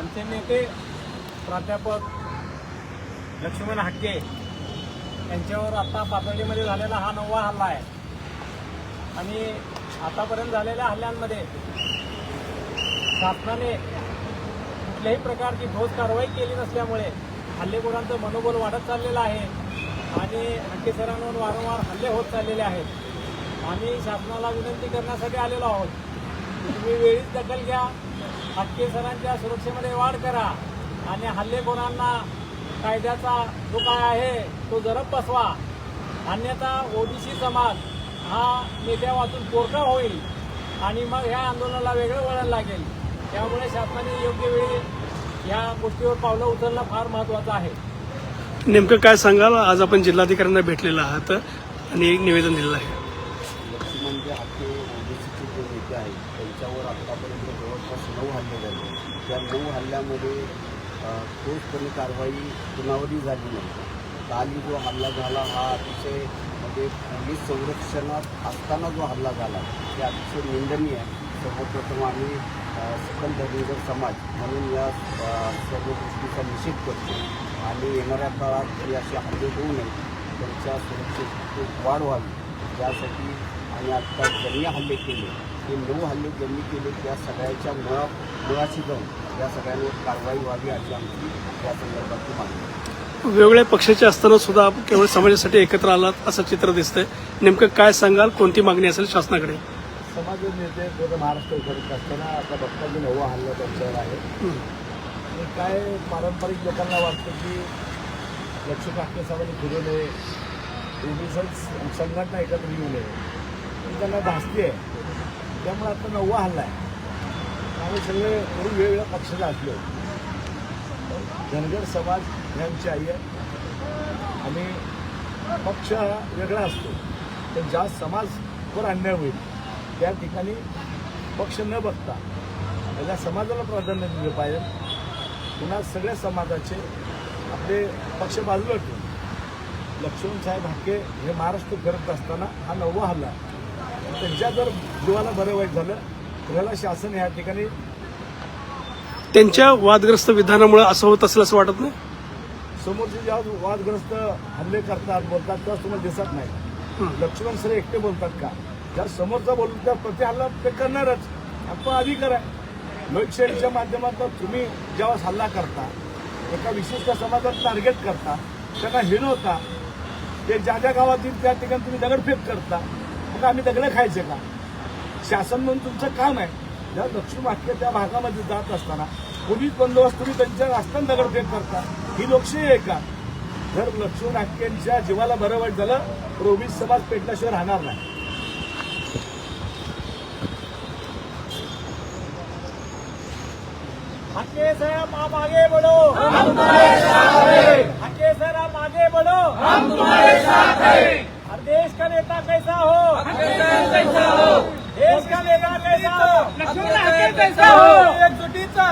आमचे नेते प्राध्यापक लक्ष्मण हक्के यांच्यावर आता पातळीमध्ये झालेला हा नववा हल्ला आहे. आणि आतापर्यंत झालेल्या हल्ल्यांमध्ये शासनाने कुठल्याही प्रकारची ठोस कारवाई केली नसल्यामुळे हल्लेखोरांचं मनोबल वाढत चाललेलं आहे आणि हट्टे सरांवर वारंवार हल्ले होत चाललेले आहेत. आम्ही शासनाला विनंती करण्यासाठी आलेलो आहोत. तुम्ही वेळीच दखल घ्या. हटके सरांच्या सुरक्षेमध्ये वाढ करा. आणि हल्लेखोरांना कायद्याचा जो काय आहे तो जरब बसवा. अन्यथा ओबीसी समाज हा नेत्या वाचून पोरका होईल आणि मग ह्या आंदोलनाला वेगळं वळण लागेल. त्यामुळे शासनाने योग्य वेळी या गोष्टीवर पावलं उचलणं फार महत्त्वाचं आहे. नेमकं काय सांगाल? आज आपण जिल्हाधिकाऱ्यांना भेटलेला आहात आणि एक निवेदन दिलेलं आहे. जे आहेत त्यांच्यावर आत्तापर्यंत जवळपास नऊ हल्ले झाले. त्या नऊ हल्ल्यामध्ये ठोसपणे कारवाई कुणावरही झाली नाही. काली जो हल्ला झाला हा अतिशय म्हणजे पोलीस संरक्षणात असताना जो हल्ला झाला ते अतिशय निंदनीय आहे. सर्वप्रथम आम्ही सकल धर्मीकर समाज म्हणून या सर्व गोष्टीचा निषेध करतो. आणि येणाऱ्या काळात हे असे हल्ले होऊ नये त्यांच्या सुरक्षेत खूप वाढ व्हावी. त्यासाठी आणि आत्ता ज्यांनी हल्ले केले. ते नऊ हल्ले ज्यांनी केले त्या सगळ्याच्या मुळा मुळाशी जाऊन त्या सगळ्यांवर कारवाई व्हावी अशी आमची या संदर्भातली मागणी. वेगवेगळ्या पक्षाचे असताना सुद्धा आपण केवळ समाजासाठी एकत्र आलात असं चित्र दिसतंय. नेमकं काय सांगाल? कोणती मागणी असेल शासनाकडे? समाज नेते पूर्ण महाराष्ट्र करत असताना आता बघता की नवा हल्ला त्यांच्यावर आहे. आणि काय पारंपरिक लोकांना वाटतं की लक्ष्मी ठाकरे साहेबांनी फिरू नये. संघटना एकत्र येऊ नये. त्यांना धास्ती आहे. त्यामुळे आता नववा हल्ला आहे. आम्ही सगळे जरी वेगवेगळ्या पक्षाला असलो धनगर समाज यांची आई आहे. आणि पक्ष हा वेगळा असतो. तर ज्या समाजवर अन्याय होईल त्या ठिकाणी पक्ष न बघता त्याला समाजाला प्राधान्य दिलं पाहिजे. पुन्हा सगळ्या समाजाचे आपले पक्ष बाजूला ठेवून. लक्ष्मण साहेब हाके हे महाराष्ट्र करत असताना हा नववा हल्ला आहे. त्यांच्या जर जीवाला बरं वाईट झालं तर ह्याला शासन या ठिकाणी त्यांच्या वादग्रस्त विधानामुळे असं होत असेल असं वाटत नाही? समोरचे जेव्हा वादग्रस्त हल्ले करतात बोलतात तेव्हा तुम्हाला दिसत नाही. लक्ष्मण सर एकटे बोलतात का? जर समोरचा बोलतो त्या प्रति हल्ला ते करणारच. आपण अधिकार आहे. लोकशाहीच्या माध्यमातून तुम्ही जेव्हा हल्ला करता एका विशिष्ट समाजात टार्गेट करता त्यांना हिणवता ते ज्या ज्या गावात येईल त्या ठिकाणी तुम्ही दगडफेक करता मग आम्ही दगड खायचे का? शासन म्हणून तुमचं काम आहे. ज्या दक्षिण वाक्य त्या भागामध्ये जात असताना पोलीस बंदोबस्त तुम्ही त्यांच्या असताना दगडफेक करता. ही लोकशाही आहे का? जर लक्ष्मण हाकेंच्या जीवाला बरं वाईट झालं तर ओबीसी समाज पेटल्याशिवाय राहणार नाही. हके साहब आप आगे बढ़ो. हम तुम्हारे साथ हैं. हके सर आप आगे बढ़ो. हम तुम्हारे साथ हैं. का नेता कैसा हो? कैसा हो देश का नेता कैसा हो? कैसा हो? एकजुटीचा